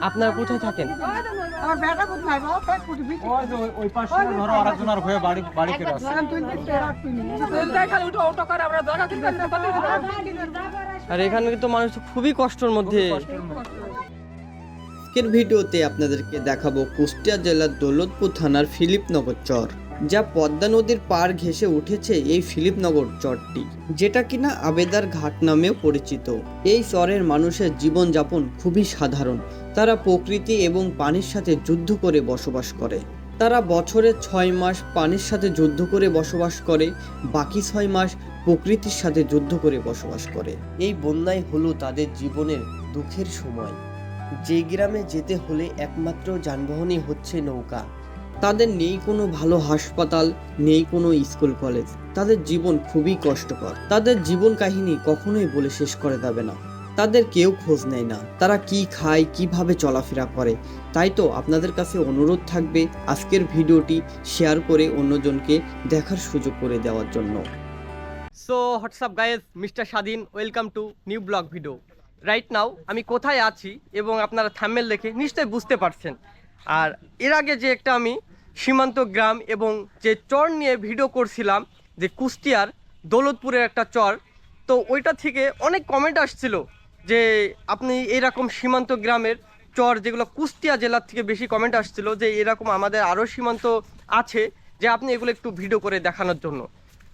আপনারা কোথায় থাকেন? আমার বেটা কোথায়? বাবা পেট ফুটে ওই যে ওই- ওই পাশে ধরো আরেকজন আর হয়ে বাড়ি বাড়ি ফিরে আসছে। আর এখানে কিন্তু মানুষ খুবই কষ্টের মধ্যে। আজকের ভিডিওতে আপনাদেরকে দেখাবো কুষ্টিয়া জেলার দৌলতপুর থানার ফিলিপনগর চর যা পদ্মা নদীর পার ঘেঁষে উঠেছে এই ফিলিপনগর চরটি যেটা কিনা আবেদার ঘাট নামেও পরিচিত। এই চরের মানুষের জীবনযাপন খুবই সাধারণ। তারা প্রকৃতি এবং পানির সাথে যুদ্ধ করে বসবাস করে। তারা বছরে ছয় মাস পানির সাথে যুদ্ধ করে বসবাস করে, বাকি ছয় মাস প্রকৃতির সাথে যুদ্ধ করে বসবাস করে। এই বন্যাই হলো তাদের জীবনের দুঃখের সময়। যে গ্রামে যেতে হলে একমাত্র যানবাহনই হচ্ছে নৌকা। তাদের নেই কোনো ভালো হাসপাতাল, নেই কোনো স্কুল কলেজ। তাদের জীবন খুবই কষ্টকর। তাদের জীবন কাহিনী কখনোই বলে শেষ করে যাবে না। তাদের কেউ খোঁজ নেয় না। তারা কি খায়, কীভাবে চলাফেরা করে? তাই তো আপনাদের কাছে অনুরোধ থাকবে আজকের ভিডিওটি শেয়ার করে অন্যজনকে দেখার সুযোগ করে দেওয়ার জন্য। So WhatsApp guys mister Swadhin welcome to new blog video right now আমি কোথায় আছি এবং আপনারা থাম্মেল দেখে নিশ্চয়ই বুঝতে পারছেন। আর এর আগে যে একটা আমি সীমান্ত গ্রাম এবং যে চর নিয়ে ভিডিও করছিলাম, যে কুষ্টিয়ার দৌলতপুরের একটা চর, তো ওইটা থেকে অনেক কমেন্ট আসছিল। যে আপনি এরকম সীমান্ত গ্রামের চর যেগুলো কুষ্টিয়া জেলার থেকে বেশি কমেন্ট আসছিল যে এরকম আমাদের আরও সীমান্ত আছে যে আপনি এগুলো একটু ভিডিও করে দেখানোর জন্য।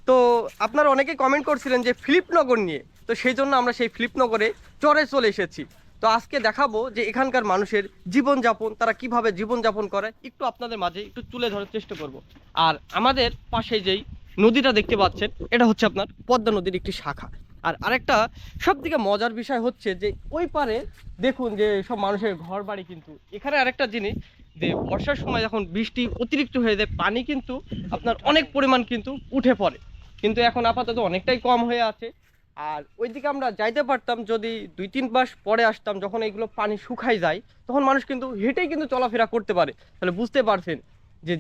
তো আপনারা অনেকেই কমেন্ট করছিলেন যে ফিলিপনগর নিয়ে। তো সেই জন্য আমরা সেই ফিলিপনগরে চরে চলে এসেছি। তো আজকে দেখাবো যে এখানকার মানুষের জীবনযাপন, তারা কীভাবে জীবনযাপন করে, একটু আপনাদের মাঝে একটু তুলে ধরার চেষ্টা করব। আর আমাদের পাশে যেই নদীটা দেখতে পাচ্ছেন, এটা হচ্ছে আপনার পদ্মা নদীর একটি শাখা। আর আরেকটা সব থেকে মজার বিষয় হচ্ছে যে ওই পারে দেখুন যে সব মানুষের ঘর বাড়ি কিন্তু। এখানে আরেকটা জিনিস যে বর্ষার সময় যখন বৃষ্টি অতিরিক্ত হয়ে যায়, পানি কিন্তু আপনার অনেক পরিমাণ কিন্তু উঠে পড়ে। কিন্তু এখন আপাতত অনেকটাই কম হয়ে আছে। আর ওইদিকে আমরা যাইতে পারতাম যদি দুই তিন মাস পরে আসতাম, যখন এইগুলো পানি শুকাই যায়, তখন মানুষ কিন্তু হেঁটেই কিন্তু চলাফেরা করতে পারে। তাহলে বুঝতে পারছেন যে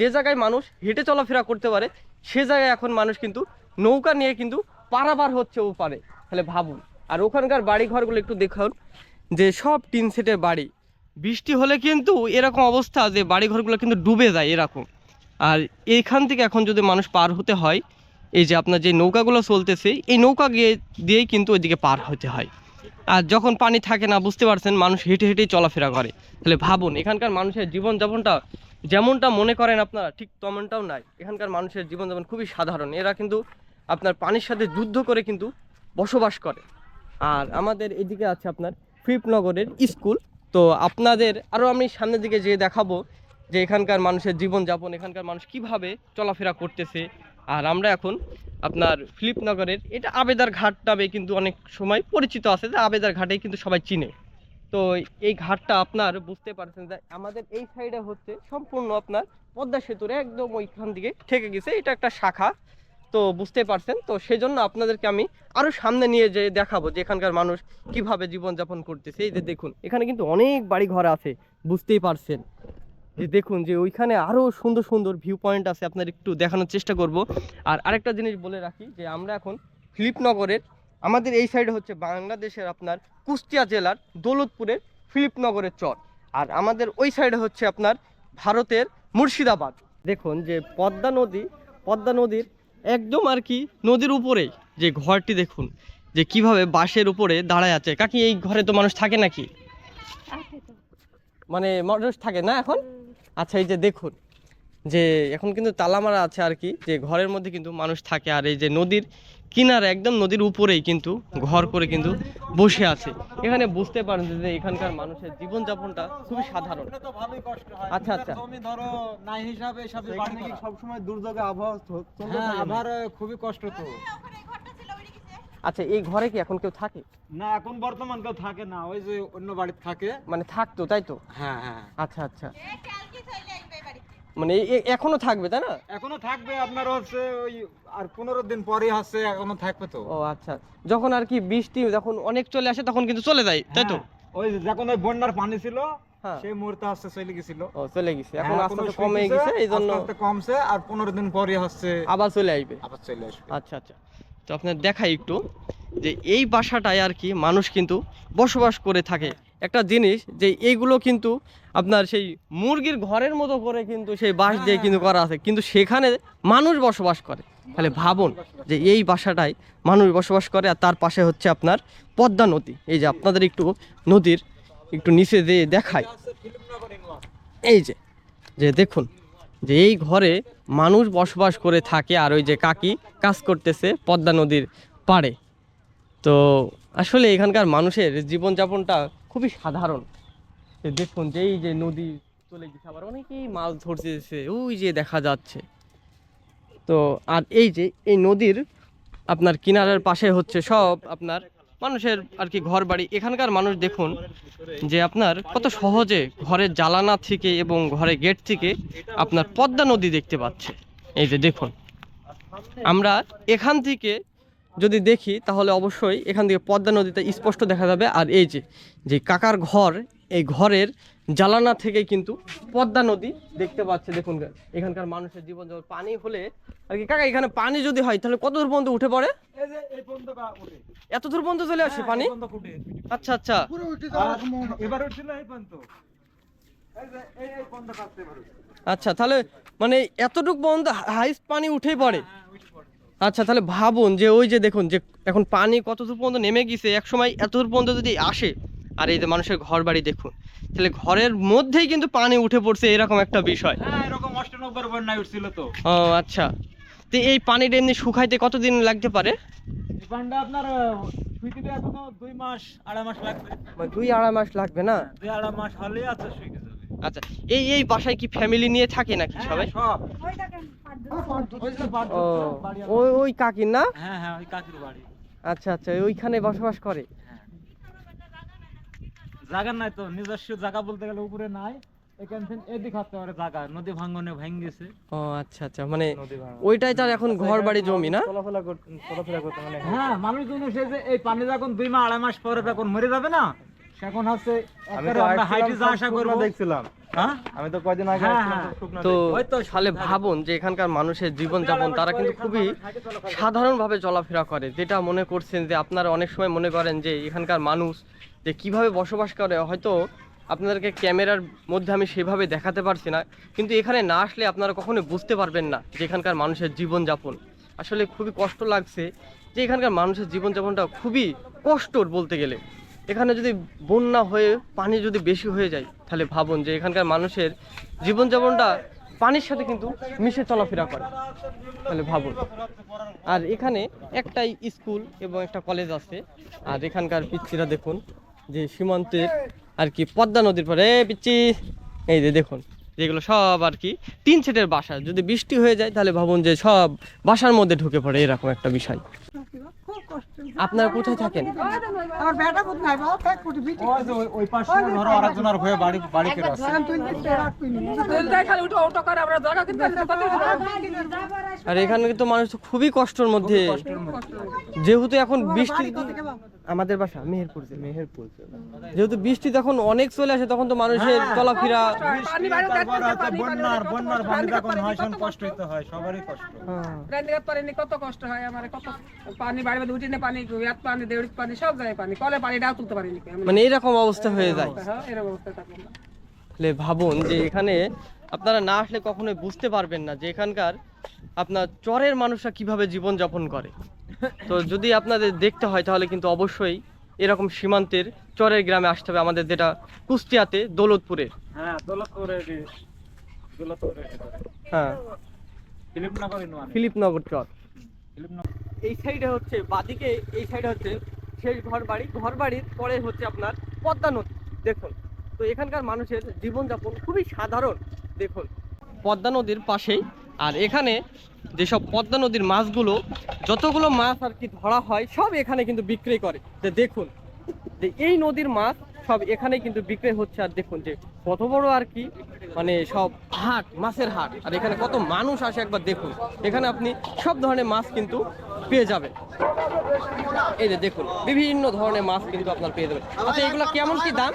যে জায়গায় মানুষ হেঁটে চলাফেরা করতে পারে, সে জায়গায় এখন মানুষ কিন্তু নৌকা নিয়ে কিন্তু পারাবার হচ্ছে ও পারে তাহলে ভাবুন। আর ওখানকার বাড়ি ঘরগুলো একটু দেখুন, যে সব টিন সেটের বাড়ি। বৃষ্টি হলে কিন্তু এরকম অবস্থা যে বাড়ি ঘরগুলো কিন্তু ডুবে যায় এরকম। আর এইখান থেকে এখন যদি মানুষ পার হতে হয়, এই যে আপনার যে নৌকাগুলো চলতেছে, এই নৌকা গিয়ে, দিয়েই কিন্তু ওইদিকে পার হতে হয়। আর যখন পানি থাকে না, বুঝতে পারছেন, মানুষ হেঁটে হেঁটেই চলাফেরা করে। তাহলে ভাবুন, এখানকার মানুষের জীবনযাপনটা যেমনটা মনে করেন আপনারা, ঠিক তেমনটাও নাই। এখানকার মানুষের জীবনযাপন খুবই সাধারণ। এরা কিন্তু আপনার পানির সাথে যুদ্ধ করে কিন্তু বসবাস করে। আর আমাদের এদিকে আছে আপনার ফিপনগরের স্কুল। তো আপনাদের আরও আমি সামনের দিকে যেয়ে দেখাবো যে এখানকার মানুষের জীবনযাপন, এখানকার মানুষ কীভাবে চলাফেরা করতেছে। আর আমরা এখন আপনার ফিলিপনগরের, এটা আবেদার ঘাট নামে কিন্তু অনেক সময় পরিচিত আছে, যে আবেদার ঘাটেই কিন্তু সবাই চিনে। তো এই ঘাটটা আপনার বুঝতে পারছেন যে আমাদের এই সাইডে হচ্ছে সম্পূর্ণ আপনার পদ্মা সেতুর একদম ওইখান দিকে ঠেকে গেছে। এটা একটা শাখা। তো বুঝতে পারছেন। তো সেই জন্য আপনাদেরকে আমি আরও সামনে নিয়ে যে দেখাবো যে এখানকার মানুষ কীভাবে জীবনযাপন করতেছে। এই যে দেখুন, এখানে কিন্তু অনেক বাড়ি ঘর আছে, বুঝতেই পারছেন। যে দেখুন যে ওইখানে আরও সুন্দর সুন্দর ভিউ পয়েন্ট আছে আপনার একটু দেখানোর চেষ্টা করব। আর আরেকটা জিনিস বলে রাখি যে আমরা এখন ফিলিপনগরের, আমাদের এই সাইডে হচ্ছে বাংলাদেশের আপনার কুষ্টিয়া জেলার দৌলতপুরের ফিলিপনগরের চর। আর আমাদের ওই সাইডে হচ্ছে আপনার ভারতের মুর্শিদাবাদ। দেখুন যে পদ্মা নদী, পদ্মা নদীর একদম আর কি নদীর উপরে যে ঘরটি দেখুন যে কীভাবে বাঁশের উপরে দাঁড়ায় আছে। কাকি এই ঘরে তো মানুষ থাকে নাকি? মানে মানুষ থাকে না এখন? আচ্ছা এই যে দেখুন যে এখন কিন্তু তালা মারা আছে আর কি যে ঘরের মধ্যে কিন্তু মানুষ থাকে। আর এই যে নদীর কিনারে একদম নদীর উপরেই কিন্তু ঘর করে কিন্তু বসে আছে। এখানে বুঝতে পারেন যে এখানকার মানুষের জীবনযাপনটা খুবই সাধারণ। আচ্ছা, আচ্ছা। জমি ধরো নাই হিসাবে বাড়ি সবসময় দুর্যোগে আবহাওয়া হ্যাঁ আবার খুবই কষ্ট তো। আচ্ছা এই ঘরে কি এখন কেউ থাকে? না এখন বর্তমান কেউ থাকে না। ওই যে অন্য বাড়িতে থাকে। মানে থাকতো তাই তো? হ্যাঁ হ্যাঁ। আচ্ছা আচ্ছা। মানে এখনও থাকবে তাই না? এখনও থাকবে আপনার হচ্ছে ওই আর পনেরো দিন পরে হচ্ছে এখনও থাকবে তো। ও আচ্ছা। যখন আর কি বৃষ্টি যখন অনেক চলে আসে তখন কিন্তু চলে যায় তাই তো? হ্যাঁ, ওই যখন ওই বন্যার পানি ছিল হ্যাঁ। সেই মুহূর্তে হচ্ছে চলে গেছিল। ও চলে গেছে। এখন হ্যাঁ, আস্তে আস্তে কমে গেছে এই জন্য আস্তে আস্তে কমছে আর পনেরো দিন পরে হচ্ছে আবার চলে আসবে। আবার চলে আসবে। আচ্ছা আচ্ছা। তো আপনার দেখাই একটু যে এই বাসাটায় আর কি মানুষ কিন্তু বসবাস করে থাকে। একটা জিনিস যে এইগুলো কিন্তু আপনার সেই মুরগির ঘরের মতো করে কিন্তু সেই বাঁশ দিয়ে কিন্তু করা আছে। কিন্তু সেখানে মানুষ বসবাস করে। তাহলে ভাবুন যে এই বাসাটায় মানুষ বসবাস করে আর তার পাশে হচ্ছে আপনার পদ্মা নদী। এই যে আপনাদের একটু নদীর একটু নিচে দিয়ে দেখায় এই যে যে দেখুন যে এই ঘরে মানুষ বসবাস করে থাকে আর ওই যে কাকি কাজ করতেছে পদ্মা নদীর পাড়ে। তো আসলে এখানকার মানুষের জীবনযাপনটা খুবই সাধারণ। দেখুন যে এই যে নদী চলে গেছে, আবার অনেকেই মাছ ধরতেছে, ওই যে দেখা যাচ্ছে। তো, আর এই যে, এই নদীর আপনার কিনারের পাশে হচ্ছে সব আপনার মানুষের আর কি ঘর বাড়ি এখানকার মানুষ দেখুন যে আপনার কত সহজে ঘরের জ্বালানা থেকে এবং ঘরের গেট থেকে আপনার পদ্মা নদী দেখতে পাচ্ছে। এই যে দেখুন, আমরা এখান থেকে যদি দেখি তাহলে অবশ্যই এখান থেকে পদ্মা নদীতে স্পষ্ট দেখা যাবে। আর এই যে যে কাকার ঘর এই ঘরের জ্বালানা থেকে কিন্তু পদ্মা নদী দেখতে পাচ্ছে। দেখুন এখানকার মানুষের জীবন যেমন পানি হলে আর কি কাকা এখানে পানি যদি হয় তাহলে কত দূর পর্যন্ত উঠে পড়ে? এত দূর পর্যন্ত চলে আসে পানি? পর্যন্ত ফুটে। আচ্ছা আচ্ছা। এবার এই পর্যন্ত। আচ্ছা তাহলে মানে এতটুক পর্যন্ত হাইস্ট পানি উঠেই পড়ে হ্যাঁ, উঠে পড়ে। আচ্ছা তাহলে ভাবুন যে ওই যে দেখুন যে এখন পানি কত দূর পর্যন্ত নেমে গেছে এক সময় এত দূর পর্যন্ত যদি আসে আর এই যে মানুষের ঘর বাড়ি দেখুন তাহলে ঘরের মধ্যেই কিন্তু পানি উঠে পড়ছে এরকম একটা বিষয়। হ্যাঁ ও আচ্ছা। তো এই পানিটা এমনি শুকাইতে কতদিন লাগতে পারে? আপনার দুই মাস আড়াই মাস লাগবে। দুই আড়াই মাস লাগবে না? দুই আড়াই মাস হলেই আছে আচ্ছা এই এই বাসায় কি ফ্যামিলি নিয়ে থাকে নাকি সবাই? সব। ও ওই ওই কাকির না? হ্যাঁ হ্যাঁ ওই কাকির বাড়ি। আচ্ছা আচ্ছা ওইখানে বসবাস করে? হ্যাঁ। জায়গা নাই তো নিজস্ব জায়গা বলতে গেলে উপরে নাই। এখান থেকে এদিক হাতে পারে জায়গা নদী ভাঙ্গনে ভাঙ গেছে ও আচ্ছা আচ্ছা মানে ওইটাই তার এখন ঘর বাড়ি জমি না? চলাফেরা করতে চলাফেরা করতে মানে হ্যাঁ মানুষজন যে এই পানি যখন দুই মাস আড়াই মাস পরে যখন মরে যাবে না সেখন হচ্ছে আমরা হাইটে যা আশা করব। দেখছিলাম। হ্যাঁ? আমি তো কয়দিন আগে হ্যাঁ, আসছিলাম, হ্যাঁ। তো শুকনো তো ওই তো তাহলে ভাবুন যে এখানকার মানুষের জীবনযাপন তারা কিন্তু খুবই সাধারণভাবে চলাফেরা করে যেটা মনে করছেন যে আপনারা অনেক সময় মনে করেন যে এখানকার মানুষ যে কীভাবে বসবাস করে হয়তো আপনাদেরকে ক্যামেরার মধ্যে আমি সেভাবে দেখাতে পারছি না কিন্তু এখানে না আসলে আপনারা কখনো বুঝতে পারবেন না যে এখানকার মানুষের জীবনযাপন। আসলে খুবই কষ্ট লাগছে যে এখানকার মানুষের জীবনযাপনটা খুবই কষ্টর বলতে গেলে। এখানে যদি বন্যা হয়ে পানি যদি বেশি হয়ে যায়, তাহলে ভাবুন যে এখানকার মানুষের জীবনযাপনটা পানির সাথে কিন্তু মিশে চলাফেরা করে, তাহলে ভাবুন। আর এখানে একটাই স্কুল এবং একটা কলেজ আছে, আর এখানকার পিচ্ছিরা দেখুন যে সীমান্তের আর কি পদ্মা নদীর পরে পিচ্ছি এই যে দেখুন, যেগুলো সব আর কি তিন সেটের বাসা। যদি বৃষ্টি হয়ে যায়, তাহলে ভাবুন যে সব বাসার মধ্যে ঢুকে পড়ে, এরকম একটা বিষয়। আপনারা কোথায় থাকেন? আমার বেটা কোথায় নাই বাবা ফেক কোটি বিটি ওই যে ওই- পাশে ধরো আরেকজনের হয়ে বাড়ি বাড়ি কে আছে তুই আমরা জায়গা কিনতে আর এখানে। তো মানুষ খুবই কষ্টের মধ্যে। যেহেতু এখন বৃষ্টি আমাদের বাসা মেহেরপুর মেহেরপুর যেহেতু বৃষ্টি তখন অনেক চলে আসে তখন তো মানুষের চলাফেরা বন্যার বন্যার পানি যখন হয় তখন কষ্ট হইতে হয় সবারই কষ্ট। হ্যাঁ। রান্ধিতে পারিনি কত কষ্ট হয় আমার কত পানি বাড়ি বাড়ি উঠিনে পানি ইয়াত পানি দেউড়িত পানি সব জায়গায় পানি কলে পানিটাও তুলতে পারিনি মানে এরকম অবস্থা হয়ে যায়। হ্যাঁ এরকম অবস্থা থাকব ভাবুন যে এখানে আপনারা না আসলে কখনোই বুঝতে পারবেন না যে এখানকার আপনার চরের মানুষরা কীভাবে জীবন যাপন করে? তো যদি আপনাদের দেখতে হয় তাহলে কিন্তু অবশ্যই এরকম সীমান্তের চরের গ্রামে আসতে হবে। আমাদের যেটা কুষ্টিয়াতে দৌলতপুরে হ্যাঁ দৌলতপুরে দৌলতপুরে হ্যাঁ। ফিলিপনগর ইউনিয়ন ফিলিপনগর চর। এই সাইডে হচ্ছে বাদিকে এই সাইডে হচ্ছে শেষ ঘর বাড়ি ঘর বাড়ির পরে হচ্ছে আপনার পদ্মা নদী। দেখুন তো এখানকার মানুষের জীবনযাপন খুবই সাধারণ। দেখুন পদ্মা নদীর পাশেই আর এখানে যেসব পদ্মা নদীর মাছগুলো, যতগুলো মাছ আর কি ধরা হয়, সব এখানে কিন্তু বিক্রি করে। দেখুন যে এই নদীর মাছ সব এখানে কিন্তু বিক্রি হচ্ছে। আর দেখুন যে কত বড় আর কি মানে সব হাট মাছের হাট। আর এখানে কত মানুষ আসে একবার দেখুন। এখানে আপনি সব ধরনের মাছ কিন্তু পেয়ে যাবেন। এই যে দেখুন বিভিন্ন ধরনের মাছ কিন্তু আপনার পেয়ে যাবেন। আচ্ছা এগুলো কেমন কি দাম?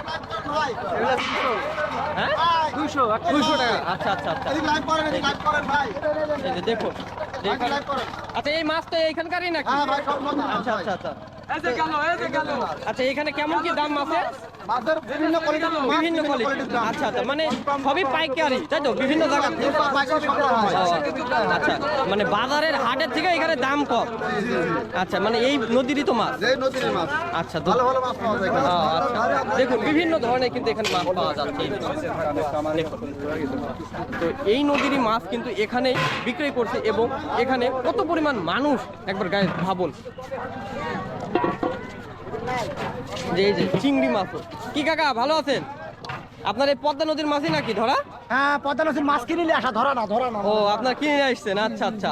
হ্যাঁ? টাকা। আচ্ছা আচ্ছা আচ্ছা। এই যে দেখুন আচ্ছা এই মাছ তো এইখানকারই নাকি? আচ্ছা আচ্ছা আচ্ছা। আচ্ছা এখানে কেমন কি দাম মাছের মাছের বিভিন্ন কোয়ালিটির মাছ, বিভিন্ন কোয়ালিটি quality-র দাম। আচ্ছা আচ্ছা মানে সবই পাইকারি তাই তো? বিভিন্ন জায়গা থেকে। পাইকারি সংগ্রহ আচ্ছা মানে বাজারের হাটের থেকে এখানে দাম কম। আচ্ছা মানে এই নদীরই তো মাছ? যে নদীর মাছ। আচ্ছা ভালো ভালো মাছ পাওয়া যায় আচ্ছা। দেখুন বিভিন্ন ধরনের কিন্তু এখানে মাছ পাওয়া যাচ্ছে। তো এই নদীরই মাছ কিন্তু এখানে বিক্রয় করছে এবং এখানে কত পরিমাণ মানুষ একবার গায়ে ভাবুন। এই যে চিংড়ি মাছ। কি কাকা ভালো আছেন? আপনার এই পদ্মা নদীর মাছই নাকি ধরা? হ্যাঁ পদ্মা নদীর মাছ কিনে আসা ধরা না ধরা না। ও আপনার কিনে আসছেন আচ্ছা আচ্ছা।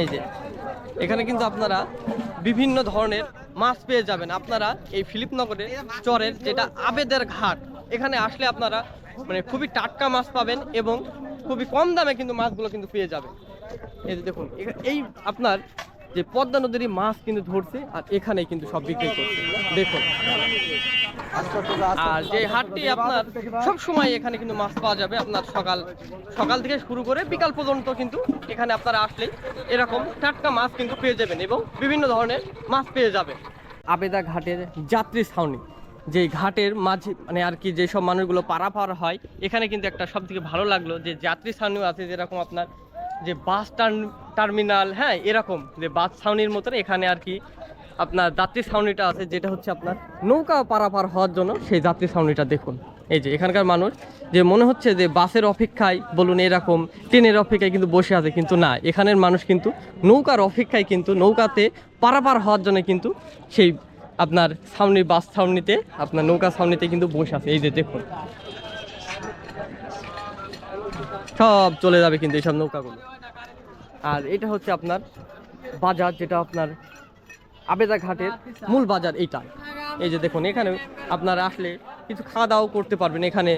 এই যে এখানে কিন্তু আপনারা বিভিন্ন ধরনের মাছ পেয়ে যাবেন। আপনারা এই ফিলিপনগরের চরের যেটা আবেদের ঘাট এখানে আসলে আপনারা মানে খুবই টাটকা মাছ পাবেন এবং খুবই কম দামে কিন্তু মাছগুলো কিন্তু পেয়ে যাবেন। এই যে দেখুন এই আপনার যে পদ্মা নদীর মাছ কিন্তু ধরছে আর এখানে কিন্তু সব বিক্রি করছে। দেখুন। আর যে হাটটি আপনার সব সময় এখানে কিন্তু মাছ পাওয়া যাবে আপনার সকাল সকাল থেকে শুরু করে বিকাল পর্যন্ত কিন্তু এখানে আপনারা আসলে এরকম টাটকা মাছ কিন্তু পেয়ে যাবেন এবং বিভিন্ন ধরনের মাছ পেয়ে যাবেন। আবেদা ঘাটের যাত্রী ছাউনি যে ঘাটের মাঝে মানে আর কি যেসব মানুষগুলো পারাপার হয়, এখানে কিন্তু একটা সব থেকে ভালো লাগল যে যাত্রী ছাউনিও আছে যেরকম আপনার যে বাস টার্মিনাল হ্যাঁ এরকম যে বাস ছাউনির মতন এখানে আর কি আপনার যাত্রী ছাউনিটা আছে, যেটা হচ্ছে আপনার নৌকা পারাপার হওয়ার জন্য সেই যাত্রী ছাউনিটা দেখুন। এই যে এখানকার মানুষ যে মনে হচ্ছে যে বাসের অপেক্ষায় বলুন এরকম, ট্রেনের অপেক্ষায় কিন্তু বসে আছে, কিন্তু না, এখানের মানুষ কিন্তু নৌকার অপেক্ষায় কিন্তু নৌকাতে পারাপার হওয়ার জন্য কিন্তু সেই আপনার ছাউনি, বাস ছাউনিতে, আপনার নৌকা ছাউনিতে কিন্তু বসে আছে। এই যে দেখুন সব চলে যাবে কিন্তু এইসব নৌকাগুলো। আর এটা হচ্ছে আপনার বাজার, যেটা আপনার আবেদা ঘাটের মূল বাজার এইটা। এই যে দেখুন, এখানে আপনারা আসলে কিছু খাওয়া দাওয়া করতে পারবেন এখানে।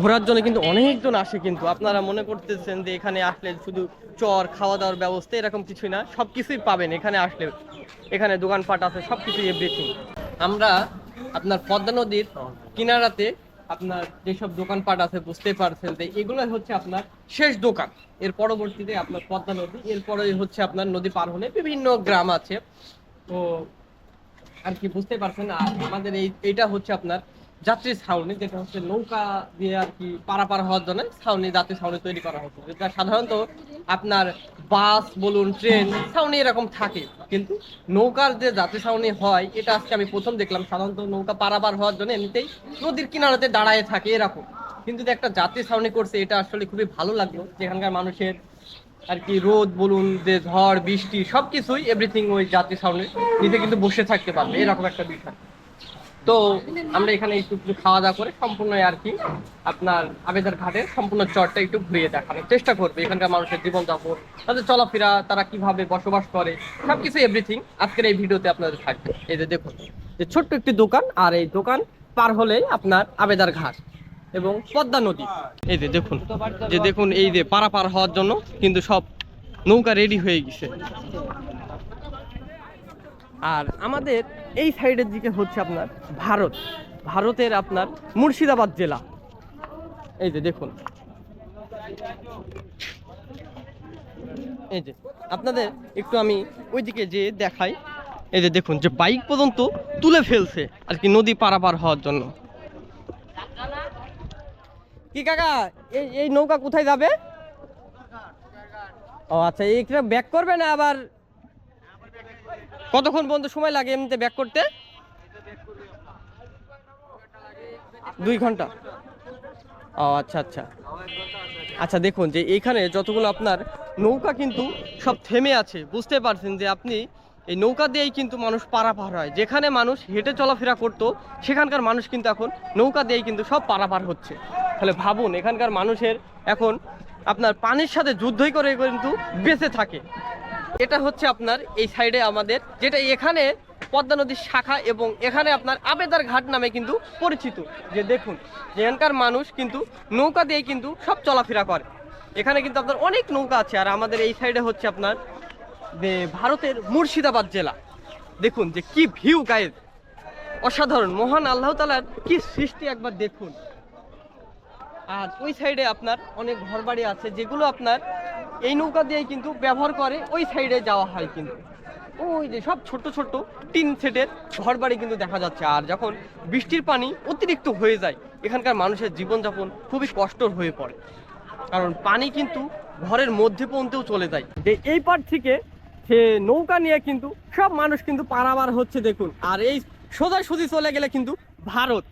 ঘোরার জন্য কিন্তু অনেকজন আসে কিন্তু। আপনারা মনে করতেছেন যে এখানে আসলে শুধু চর খাওয়া দাওয়ার ব্যবস্থা এরকম কিছুই না সব কিছুই পাবেন এখানে আসলে। এখানে দোকানপাট আছে সব কিছুই এভরিথিং আমরা আপনার পদ্মা নদীর কিনারাতে আপনার যেসব দোকানপাট আছে বুঝতে পারছেন যে এগুলো হচ্ছে আপনার শেষ দোকান। এর পরবর্তীতে আপনার পদ্মা নদী, এরপরে হচ্ছে আপনার নদী পার হলে বিভিন্ন গ্রাম আছে। তো আর কি বুঝতে পারছেন আমাদের এই, এইটা হচ্ছে আপনার যাত্রী ছাউনি, যেটা হচ্ছে নৌকা দিয়ে আর কি পারাপার হওয়ার জন্য ছাউনি, যাত্রী ছাউনি তৈরি করা হচ্ছে যেটা সাধারণত আপনার বাস, বলুন, ট্রেন, ছাউনি এরকম থাকে। কিন্তু নৌকার যে যাত্রী ছাউনি হয়, এটা আজকে আমি প্রথম দেখলাম। সাধারণত নৌকা পারাপার হওয়ার জন্য এমনিতেই নদীর কিনারাতে দাঁড়ায় থাকে এরকম। কিন্তু একটা যাত্রী সামনে করছে, এটা আসলে খুবই ভালো লাগল। যেখানকার মানুষের আর কি রোদ, বলুন, যে ঝড়, বৃষ্টি, সবকিছুই এভরিথিং ওই যাত্রী সামনে নিজে কিন্তু বসে থাকতে পারবে, এরকম একটা বিষয়। তো আমরা এখানে একটু একটু খাওয়া দাওয়া করে সম্পূর্ণ আর কি আপনার আবেদার ঘাটের সম্পূর্ণ চরটা একটু ঘুরিয়ে দেখানোর চেষ্টা করবে, এখানকার মানুষের জীবনযাপন, তাদের চলাফেরা, তারা কীভাবে বসবাস করে, সবকিছু এভরিথিং আজকের এই ভিডিওতে আপনাদের থাকবে। এই যে দেখুন, যে ছোট্ট একটি দোকান, আর এই দোকান পার হলেই আপনার আবেদার ঘাট। এবং পদ্মা নদী। এই যে দেখুন যে দেখুন এই যে পারাপার হওয়ার জন্য কিন্তু সব নৌকা রেডি হয়ে গেছে। আর আমাদের এই সাইডের দিকে হচ্ছে আপনার ভারত। ভারতের আপনার মুর্শিদাবাদ জেলা। এই যে দেখুন। এই যে আপনাদের একটু আমি ওইদিকে যে দেখাই। এই যে দেখুন, যে বাইক পর্যন্ত তুলে ফেলছে আর কি নদী পারাপার হওয়ার জন্য। কি কাকা, এই এই নৌকা কোথায় যাবে? ও আচ্ছা এইটা ব্যাক করবে না আবার? কতক্ষণ পর্যন্ত সময় লাগে এমনিতে ব্যাক করতে? দুই ঘণ্টা। ও আচ্ছা আচ্ছা। আচ্ছা দেখুন যে এইখানে যতগুলো আপনার নৌকা কিন্তু সব থেমে আছে, বুঝতে পারছেন যে আপনি এই নৌকা দিয়েই কিন্তু মানুষ পারাপার হয়। যেখানে মানুষ হেঁটে চলাফেরা করতো, সেখানকার মানুষ কিন্তু এখন নৌকা দিয়েই কিন্তু সব পারাপার হচ্ছে। তাহলে ভাবুন, এখানকার মানুষের এখন আপনার পানির সাথে যুদ্ধই করে কিন্তু বেঁচে থাকে। এটা হচ্ছে আপনার এই সাইডে আমাদের, যেটা এখানে পদ্মা নদীর শাখা এবং এখানে আপনার আবেদার ঘাট নামে কিন্তু পরিচিত। যে দেখুন এখানকার মানুষ কিন্তু নৌকা দিয়ে কিন্তু সব চলাফেরা করে। এখানে কিন্তু আপনার অনেক নৌকা আছে, আর আমাদের এই সাইডে হচ্ছে আপনার ভারতের মুর্শিদাবাদ জেলা। দেখুন যে কি ভিউ গায়ের অসাধারণ, মহান আল্লাহ তালার কি সৃষ্টি একবার দেখুন। আর ওই সাইডে আপনার অনেক ঘরবাড়ি আছে, যেগুলো আপনার এই নৌকা দিয়ে কিন্তু ব্যবহার করে, ওই সাইডে যাওয়া হয় কিন্তু। ওই যে সব ছোট ছোট টিন সেটের ঘর বাড়ি কিন্তু দেখা যাচ্ছে। আর যখন বৃষ্টির পানি অতিরিক্ত হয়ে যায়, এখানকার মানুষের জীবনযাপন খুবই কষ্টর হয়ে পড়ে। কারণ পানি কিন্তু ঘরের মধ্যে পর্যন্তও চলে যায়। যে এই পার থেকে সে নৌকা নিয়ে কিন্তু সব মানুষ কিন্তু পারাবার হচ্ছে, দেখুন। আর এই সোজাসুজি চলে গেলে কিন্তু ভারত।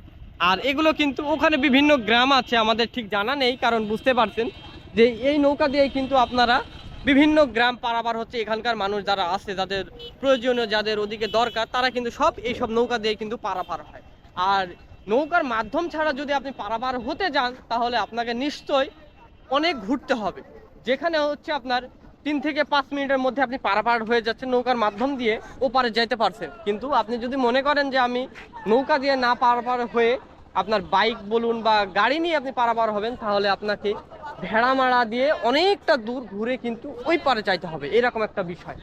আর এগুলো কিন্তু ওখানে বিভিন্ন গ্রাম আছে, আমাদের ঠিক জানা নেই, কারণ বুঝতে পারছেন যে এই নৌকা দিয়ে কিন্তু আপনারা বিভিন্ন গ্রাম পারাবার হচ্ছে এখানকার মানুষ যারা আছে, যাদের প্রয়োজনীয়, যাদের ওদিকে দরকার, তারা কিন্তু সব এইসব নৌকা দিয়ে কিন্তু পারাপার হয়। আর নৌকার মাধ্যম ছাড়া যদি আপনি পারাপার হতে যান, তাহলে আপনাকে নিশ্চয় অনেক ঘুরতে হবে। যেখানে হচ্ছে আপনার তিন থেকে পাঁচ মিনিটের মধ্যে আপনি পারাপার হয়ে যাচ্ছেন নৌকার মাধ্যম দিয়ে, ওপারে যেতে পারছেন। কিন্তু আপনি যদি মনে করেন যে আমি নৌকা দিয়ে না পারাপার হয়ে আপনার বাইক বলুন বা গাড়ি নিয়ে আপনি পারাপার হবেন, তাহলে আপনাকে ভেড়ামারা দিয়ে অনেকটা দূর ঘুরে কিন্তু ওই পারে চাইতে হবে, এরকম একটা বিষয়।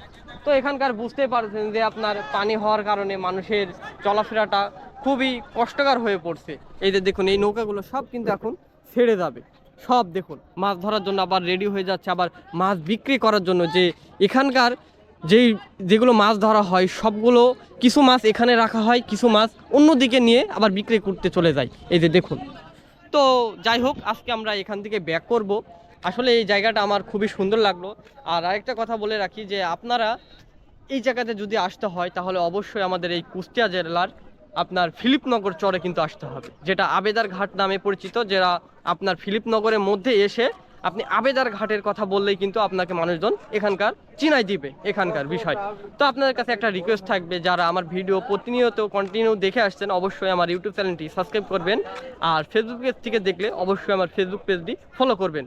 তো এখানকার বুঝতে পারছেন যে আপনার পানি হওয়ার কারণে মানুষের চলাফেরাটা খুবই কষ্টকর হয়ে পড়ছে। এই যে দেখুন, এই নৌকাগুলো সব কিন্তু এখন ছেড়ে যাবে। সব দেখুন, মাছ ধরার জন্য আবার রেডি হয়ে যাচ্ছে, আবার মাছ বিক্রি করার জন্য যে এখানকার যেই যেগুলো মাছ ধরা হয়, সবগুলো কিছু মাছ এখানে রাখা হয়, কিছু মাছ অন্যদিকে নিয়ে আবার বিক্রি করতে চলে যায়। এই যে দেখুন। তো যাই হোক, আজকে আমরা এখান থেকে ব্যাক করব। আসলে এই জায়গাটা আমার খুবই সুন্দর লাগল। আর আরেকটা কথা বলে রাখি যে, আপনারা এই জায়গাতে যদি আসতে হয়, তাহলে অবশ্যই আমাদের এই কুষ্টিয়া জেলার আপনার ফিলিপনগর চরে কিন্তু আসতে হবে। যেটা আবেদার ঘাট নামে পরিচিত, যেটা আপনার ফিলিপনগরের মধ্যে এসে আপনি আবেদার ঘাটের কথা বললেই কিন্তু আপনাকে মানুষজন এখানকার চিনাই দিবে, এখানকার বিষয়। তো আপনাদের কাছে একটা রিকোয়েস্ট থাকবে, যারা আমার ভিডিও প্রতিনিয়ত কন্টিনিউ দেখে আসছেন, অবশ্যই আমার ইউটিউব চ্যানেলটি সাবস্ক্রাইব করবেন। আর ফেসবুক পেজ থেকে দেখলে অবশ্যই আমার ফেসবুক পেজটি ফলো করবেন।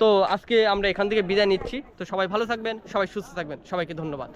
তো আজকে আমরা এখান থেকে বিদায় নিচ্ছি। তো সবাই ভালো থাকবেন, সবাই সুস্থ থাকবেন। সবাইকে ধন্যবাদ।